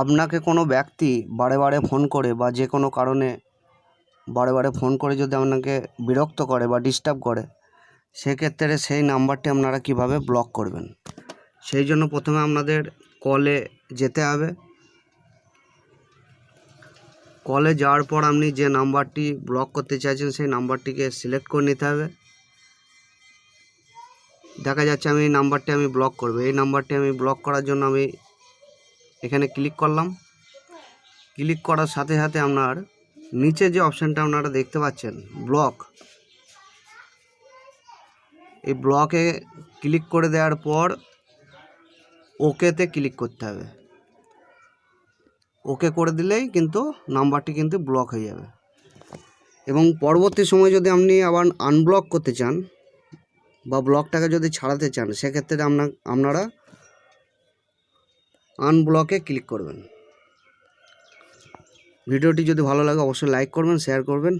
আপনাকে কোনো ব্যক্তি বারে বারে ফোন করে বা যে কোনো কারণে বারে বারে ফোন করে যদি আপনাকে বিরক্ত করে বা ডিস্টার্ব করে, সেক্ষেত্রে সেই নাম্বারটি আপনারা কীভাবে ব্লক করবেন? সেই জন্য প্রথমে আপনাদের কলে যেতে হবে। কলে যাওয়ার পর আপনি যে নাম্বারটি ব্লক করতে চাইছেন, সেই নাম্বারটিকে সিলেক্ট করে নিতে হবে। দেখা যাচ্ছে আমি এই নাম্বারটি আমি ব্লক করব। এই নাম্বারটি আমি ব্লক করার জন্য আমি এখানে ক্লিক করলাম। ক্লিক করার সাথে সাথে আপনার নিচে যে অপশানটা আপনারা দেখতে পাচ্ছেন ব্লক এই ব্লকে ক্লিক করে দেওয়ার পর ওকেতে ক্লিক করতে হবে। ওকে করে দিলেই কিন্তু নাম্বারটি কিন্তু ব্লক হয়ে যাবে। এবং পরবর্তী সময় যদি আপনি আবার আনব্লক করতে চান বা ব্লকটাকে যদি ছাড়াতে চান, সেক্ষেত্রে আপনার, আপনারা আনব্লকে ক্লিক করবেন। ভিডিওটি যদি ভালো লাগে অবশ্যই লাইক করবেন শেয়ার করবেন।